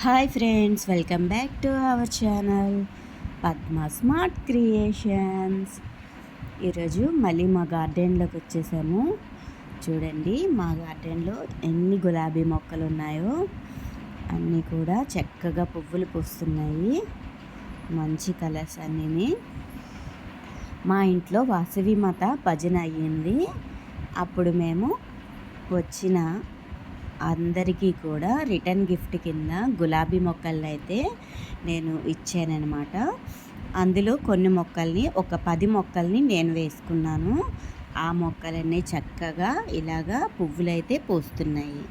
Hi friends welcome back to our channel Padma smart creations ఈరోజు మళ్ళీ మా గార్డెన్లోకి వచ్చేసాము. చూడండి మా గార్డెన్లో ఎన్ని గులాబీ మొక్కలు ఉన్నాయో అన్నీ కూడా చక్కగా పువ్వులు పూస్తున్నాయి. మంచి కలర్స్ అన్నీ మా ఇంట్లో వాసవి మాత భజన అయ్యింది. అప్పుడు మేము వచ్చిన అందరికీ కూడా రిటర్న్ గిఫ్ట్ కింద గులాబీ మొక్కలను అయితే నేను ఇచ్చానమాట అందులో కొన్ని మొక్కల్ని ఒక పది మొక్కల్ని నేను వేసుకున్నాను. ఆ మొక్కలన్నీ చక్కగా ఇలాగా పువ్వులైతే పూస్తున్నాయి.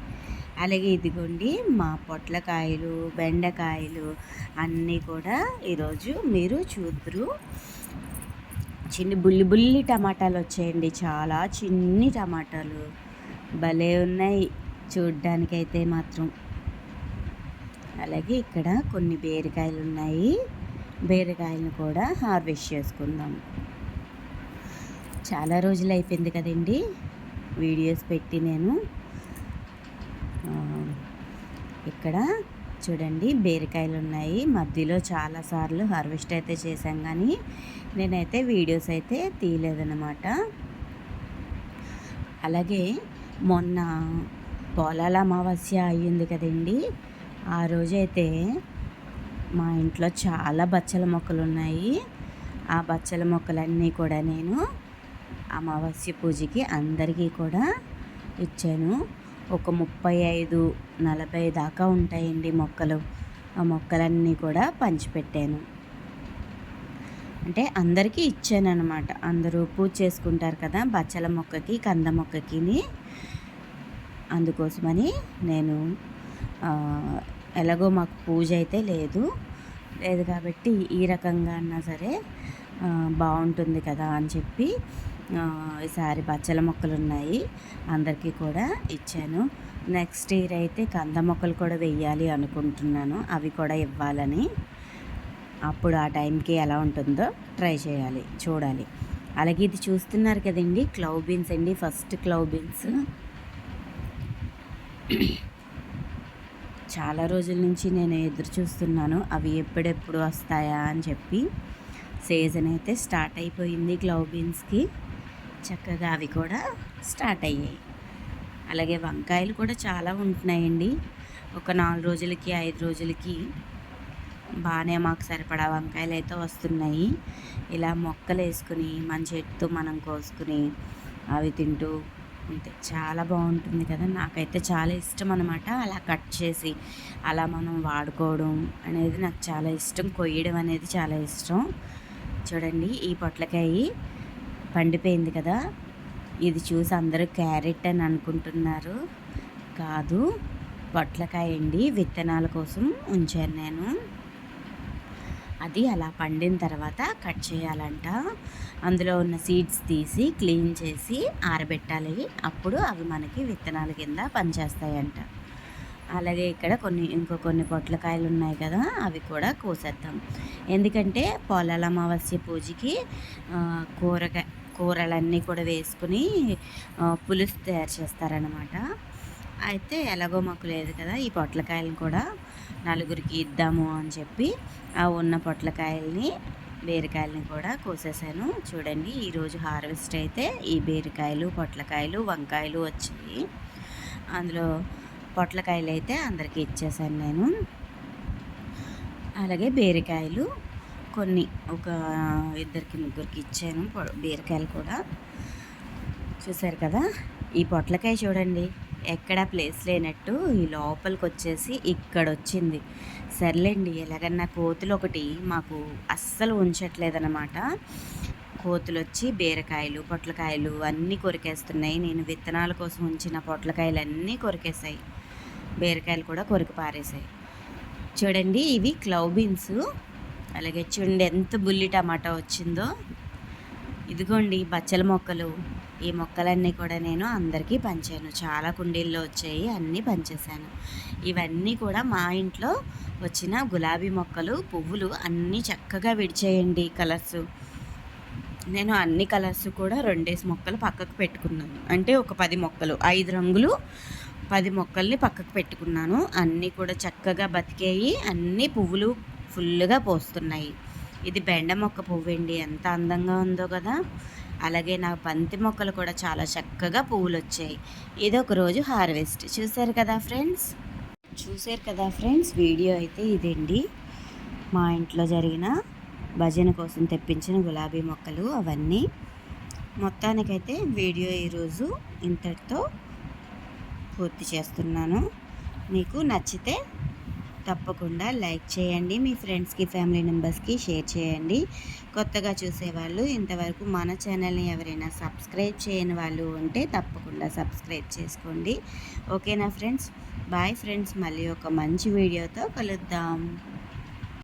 అలాగే ఇదిగోండి మా పొట్లకాయలు బెండకాయలు అన్నీ కూడా ఈరోజు మీరు చూద్దరు. చిన్ని బుల్లి బుల్లి టమాటాలు వచ్చాయండి చాలా చిన్ని టమాటాలు. భలే ఉన్నాయి. చూడ్డానికైతే మాత్రం. అలాగే ఇక్కడ కొన్ని బీరకాయలు ఉన్నాయి బీరకాయలను కూడా హార్వెస్ట్ చేసుకుందాం. చాలా రోజులు అయిపోయింది కదండి వీడియోస్ పెట్టి నేను. ఇక్కడ చూడండి బీరకాయలు ఉన్నాయి మధ్యలో చాలాసార్లు హార్వెస్ట్ అయితే చేశాం కానీ నేనైతే వీడియోస్ అయితే తీయలేదన్నమాట. అలాగే మొన్న పోలాల అమావాస్య అయ్యింది కదండి. ఆ రోజైతే మా ఇంట్లో చాలా బచ్చల మొక్కలు ఉన్నాయి ఆ బచ్చల మొక్కలన్నీ కూడా నేను అమావాస్య పూజకి అందరికీ కూడా ఇచ్చాను. ఒక ముప్పై ఐదు నలభై దాకా ఉంటాయండి మొక్కలు. ఆ మొక్కలన్నీ కూడా పంచిపెట్టాను. అంటే అందరికీ ఇచ్చాను అనమాట అందరూ పూజ చేసుకుంటారు కదా బచ్చల మొక్కకి కంద మొక్కకిని. అందుకోసమని నేను ఎలాగో మాకు పూజ అయితే లేదు. లేదు కాబట్టి ఈ రకంగా అన్నా సరే బాగుంటుంది కదా అని చెప్పి ఈసారి బచ్చల మొక్కలు ఉన్నాయి. అందరికీ కూడా ఇచ్చాను. నెక్స్ట్ ఇయర్ అయితే కంద మొక్కలు కూడా వెయ్యాలి అనుకుంటున్నాను. అవి కూడా ఇవ్వాలని. అప్పుడు ఆ టైంకి ఎలా ఉంటుందో ట్రై చేయాలి చూడాలి. అలాగే ఇది చూస్తున్నారు కదండి క్లౌ బీన్స్ అండి. ఫస్ట్ క్లౌ బీన్స్ చాలా రోజుల నుంచి నేను ఎదురు చూస్తున్నాను. అవి ఎప్పుడెప్పుడు వస్తాయా అని చెప్పి. సీజన్ అయితే స్టార్ట్ అయిపోయింది గ్లౌ బీన్స్కి. చక్కగా అవి కూడా స్టార్ట్ అయ్యాయి. అలాగే వంకాయలు కూడా చాలా ఉంటున్నాయండి. ఒక నాలుగు రోజులకి ఐదు రోజులకి బాగానే మాకు సరిపడా వంకాయలు అయితే వస్తున్నాయి. ఇలా మొక్కలు వేసుకుని మన చెట్టు మనం కోసుకుని అవి తింటూ అంతే చాలా బాగుంటుంది కదా. నాకైతే చాలా ఇష్టం అనమాట అలా కట్ చేసి అలా మనం వాడుకోవడం అనేది నాకు చాలా ఇష్టం. కొయ్యడం అనేది చాలా ఇష్టం. చూడండి ఈ పొట్లకాయ పండిపోయింది కదా. ఇది చూసి అందరూ క్యారెట్ అని అనుకుంటున్నారు. కాదు పొట్లకాయ అండి. విత్తనాల కోసం ఉంచాను నేను. అది అలా పండిన తర్వాత కట్ చేయాలంట. అందులో ఉన్న సీడ్స్ తీసి క్లీన్ చేసి ఆరబెట్టాలి. అప్పుడు అవి మనకి విత్తనాల కింద పనిచేస్తాయంట. అలాగే ఇక్కడ కొన్ని ఇంకో కొన్ని పొట్లకాయలు ఉన్నాయి కదా అవి కూడా కోసేద్దాం. ఎందుకంటే పొలాల అమావాస్య పూజకి కూరగాయ కూరలన్నీ కూడా వేసుకుని పులుసు తయారు చేస్తారనమాట అయితే ఎలాగో మాకు లేదు కదా ఈ పొట్లకాయలను కూడా. నలుగురికి ఇద్దాము అని చెప్పి ఆ ఉన్న పొట్లకాయల్ని బీరకాయలని కూడా కోసేసాను. చూడండి ఈరోజు హార్వెస్ట్ అయితే ఈ బీరకాయలు పొట్లకాయలు వంకాయలు వచ్చాయి. అందులో పొట్లకాయలు అయితే అందరికీ ఇచ్చేసాను నేను. అలాగే బీరకాయలు కొన్ని ఒక ఇద్దరికి ముగ్గురికి ఇచ్చాను బీరకాయలు కూడా. చూసారు కదా ఈ పొట్లకాయ చూడండి. ఎక్కడ ప్లేస్ లేనట్టు ఈ లోపలికి వచ్చేసి ఇక్కడ వచ్చింది సర్లేండి ఎలాగన్నా కోతులు ఒకటి మాకు అస్సలు ఉంచట్లేదన్నమాట. కోతులు వచ్చి బీరకాయలు పొట్లకాయలు అన్నీ కొరికేస్తున్నాయి. నేను విత్తనాల కోసం ఉంచిన పొట్లకాయలు అన్నీ కొరికేసాయి బీరకాయలు కూడా కొరికి పారేసాయి చూడండి ఇవి క్లౌ బీన్స్. అలాగే చూడండి ఎంత బుల్లి టమాటా వచ్చిందో. ఇదిగోండి బచ్చల మొక్కలు. ఈ మొక్కలన్నీ కూడా నేను అందరికీ పంచాను. చాలా కుండీల్లో వచ్చాయి అన్నీ పంచేశాను. ఇవన్నీ కూడా మా ఇంట్లో వచ్చిన గులాబీ మొక్కలు పువ్వులు అన్నీ చక్కగా విడిచేయండి కలర్స్. నేను అన్ని కలర్స్ కూడా రెండేసి మొక్కలు పక్కకు పెట్టుకున్నాను. అంటే ఒక పది మొక్కలు ఐదు రంగులు పది మొక్కల్ని పక్కకు పెట్టుకున్నాను. అన్నీ కూడా చక్కగా బతికేయి అన్నీ పువ్వులు ఫుల్గా పోస్తున్నాయి. ఇది బెండ మొక్క పువ్వు అండి ఎంత అందంగా ఉందో కదా. అలాగే నా బంతి మొక్కలు కూడా చాలా చక్కగా పువ్వులు వచ్చాయి ఇది ఒక రోజు హార్వెస్ట్. చూశారు కదా ఫ్రెండ్స్? చూశారు కదా ఫ్రెండ్స్? వీడియో అయితే ఇదండి. మా ఇంట్లో జరిగిన భజన కోసం తెప్పించిన గులాబీ మొక్కలు అవన్నీ. మొత్తానికైతే వీడియో ఈరోజు ఇంతటితో పూర్తి చేస్తున్నాను. మీకు నచ్చితే తప్పకుండా లైక్ చేయండి మీ ఫ్రెండ్స్కి ఫ్యామిలీ మెంబర్స్కి షేర్ చేయండి. కొత్తగా చూసేవాళ్ళు ఇంతవరకు మన ఛానల్ని ఎవరైనా సబ్స్క్రైబ్ చేయని వాళ్ళు ఉంటే తప్పకుండా సబ్స్క్రైబ్ చేసుకోండి. ఓకేనా ఫ్రెండ్స్? బాయ్ ఫ్రెండ్స్ మళ్ళీ ఒక మంచి వీడియోతో కలుద్దాం.